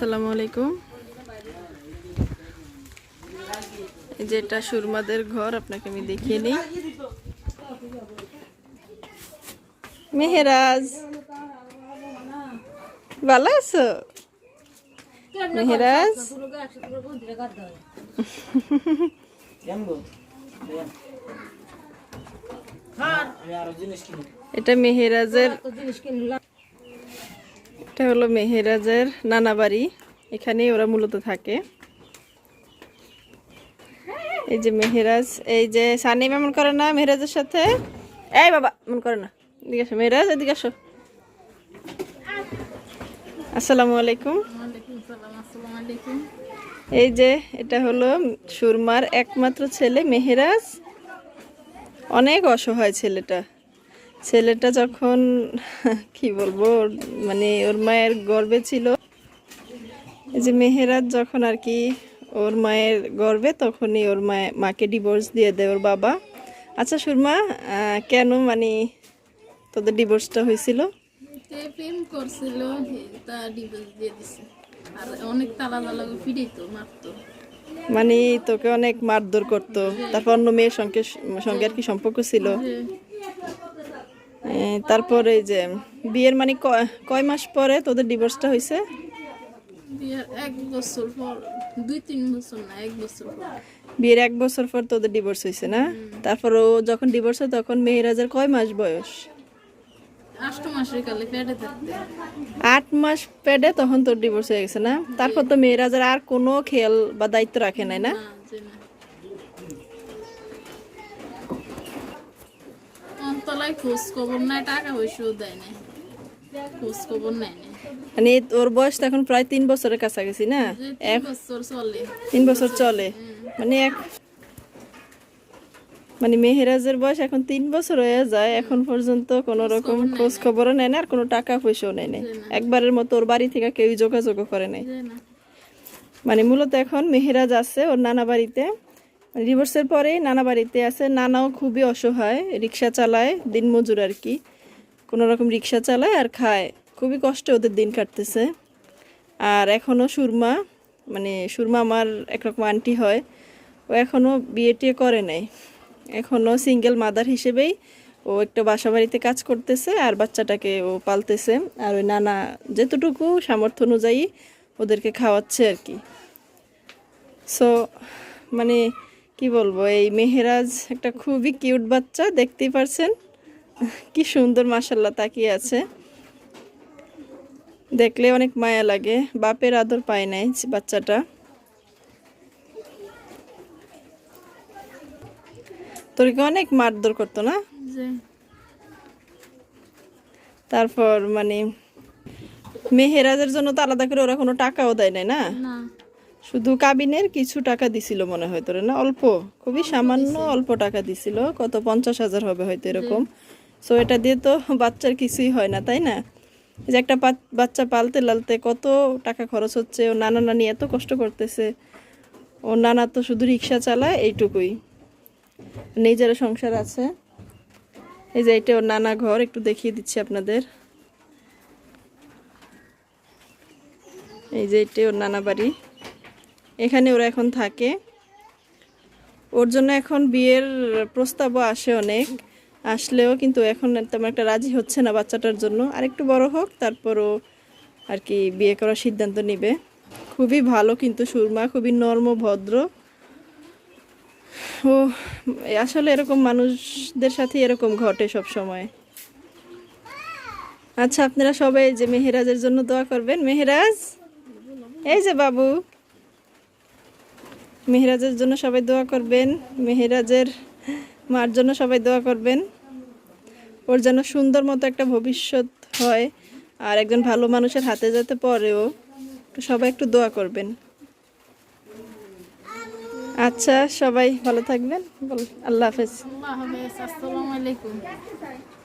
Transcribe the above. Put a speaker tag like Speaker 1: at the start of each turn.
Speaker 1: আসসালামু আলাইকুম। এই যে এটা সুরমাদের ঘর আপনাকে আমি দেখিয়ে নিই। মেহেরাজ ভালো আছো? মেহেরাজ? এটা মেহেরাজের এটা হলো মেহেরাজের নানা বাড়ি। এখানেই ওরা মূলত থাকে। এই যে মেহেরাজ এই যে সানিম এমন করে না মেহেরাজের সাথে? এই বাবা এমন করে না। এদিকে আসো মেহেরাজ এদিকে আসো। আসসালামু আলাইকুম। এই যে এটা হলো সুরমার একমাত্র ছেলে মেহেরাজ। অনেক অসহায় ছেলেটা। ছেলেটা যখন কি বলব মানে ওর মায়ের গর্বে ছিল এই যে মেহেরাজ যখন আর কি ওর মায়ের গর্বে তখনই ওর মায়ে মাকে ডিভোর্স দিয়ে দেয় ওর বাবা। আচ্ছা সুরমা কেন মানে তোদের ডিভোর্সটা হয়েছিল?
Speaker 2: তে প্রেম করছিল তা ডিভোর্স দিয়ে দিছে। আর অনেক তালা তালা ফিরে মারতো।
Speaker 1: মানে তোকে অনেক মারধর করতো। তারপর অন্য মেয়ের সঙ্গে সঙ্গে আর কি সম্পর্ক ছিল?
Speaker 2: যে
Speaker 1: এ, তারপরে এই যে বিয়ের মানে কয় মাস পরে তোদের ডিভোর্সটা হয়েছে
Speaker 2: বিয়ের এক বছর পর
Speaker 1: তোদের ডিভোর্স হয়েছে না? তারপর ও যখন ডিভোর্স হয় তখন মেহেরাজের কয় মাস বয়স? আট মাস পেডে তখন তোর ডিভোর্স হয়ে গেছে না? তারপর তো মেয়েরাজের আর কোনো খেয়াল বা দায়িত্ব রাখে নাই না।
Speaker 2: না যে খোঁজ খবর নাই টাকা পয়সাও দেয় নাই। খোঁজ খবর নেয় নাই।
Speaker 1: মানে ওর বয়স তো এখন প্রায় তিন বছরের কাছাকাছি না?
Speaker 2: তিন বছর চলে।
Speaker 1: তিন বছর চলে। মানে এক মানে মেহেরাজের বয়স এখন তিন বছর হয়ে যায় এখন পর্যন্ত কোনো রকম খোঁজ খবরও নেয় না আর কোনো টাকা পয়সাও নেয় নাই। একবারের মতো ওর বাড়ি থেকে কেউ যোগাযোগও করে নাই। মানে মূলত এখন মেহেরাজ আছে ওর নানা বাড়িতে। ডিভোর্সের পরেই নানা বাড়িতে আছে। নানাও খুবই অসহায়, রিক্সা চালায়, দিনমজুর আর কি। কোনো রকম রিক্সা চালায় আর খায়। খুবই কষ্টে ওদের দিন কাটতেছে। আর এখনও সুরমা মানে সুরমা আমার একরকম আন্টি হয়। ও এখনও বিয়ে টিয়ে করে নাই। এখনও সিঙ্গেল মাদার হিসেবেই ও একটা বাসা বাড়িতে কাজ করতেছে আর বাচ্চাটাকে ও পালতেছে। আর ওই নানা যেতটুকু সামর্থ্য অনুযায়ী ওদেরকে খাওয়াচ্ছে আর কি। সো মানে কি বলব এই মেহেরাজ একটা খুবই কিউট বাচ্চা দেখতেই পারছেন? কি সুন্দর মাসাল্লাহ তাকিয়ে আছে। দেখলে অনেক মায়া লাগে বাপের আদর পায় নাই বাচ্চাটা। তোরকে অনেক মারধর করতো না? তারপর মানে মেহেরাজের জন্য তো আলাদা করে ওরা কোনো টাকাও দেয় নাই না?
Speaker 2: না।
Speaker 1: শুধু কাবিনের কিছু টাকা দিছিল মনে হয় তোর না? অল্প খুবই সামান্য অল্প টাকা দিছিল কত? পঞ্চাশ হাজার হবে হয়তো এরকম। সো এটা দিয়ে তো বাচ্চার কিছুই হয় না তাই না? এই যে একটা বাচ্চা পালতে লালতে কত টাকা খরচ হচ্ছে ও নানা নানি এত কষ্ট করতেছে। ও নানা তো শুধু রিক্সা চালায় এইটুকুই। নিজের সংসার আছে। এই যে এটা ওর নানা ঘর একটু দেখিয়ে দিচ্ছি আপনাদের। এই যে এটা ওর নানা বাড়ি। এখানে ওরা এখন থাকে। ওর জন্য এখন বিয়ের প্রস্তাবও আসে অনেক। আসলেও কিন্তু এখন তেমন একটা রাজি হচ্ছে না বাচ্চাটার জন্য। আর একটু বড় হোক, তারপরও আর কি বিয়ে করার সিদ্ধান্ত নিবে। খুবই ভালো কিন্তু সুরমা, খুবই নর্ম, ভদ্র। ও, আসলে এরকম মানুষদের সাথে এরকম ঘটে সব সময় আচ্ছা আপনারা সবাই যে মেহেরাজের জন্য দোয়া করবেন। মেহেরাজ? এই যে বাবু। মেহেরাজের জন্য সবাই দোয়া করবেন, মেহেরাজের মার জন্য সবাই দোয়া করবেন। ওর যেন সুন্দর মতো একটা ভবিষ্যৎ হয় আর একজন ভালো মানুষের হাতে যেতে পরেও সবাই একটু দোয়া করবেন। আচ্ছা সবাই ভালো থাকবেন। আল্লাহ হাফেজ।
Speaker 2: আল্লাহ হাফেজ, আসসালামু আলাইকুম।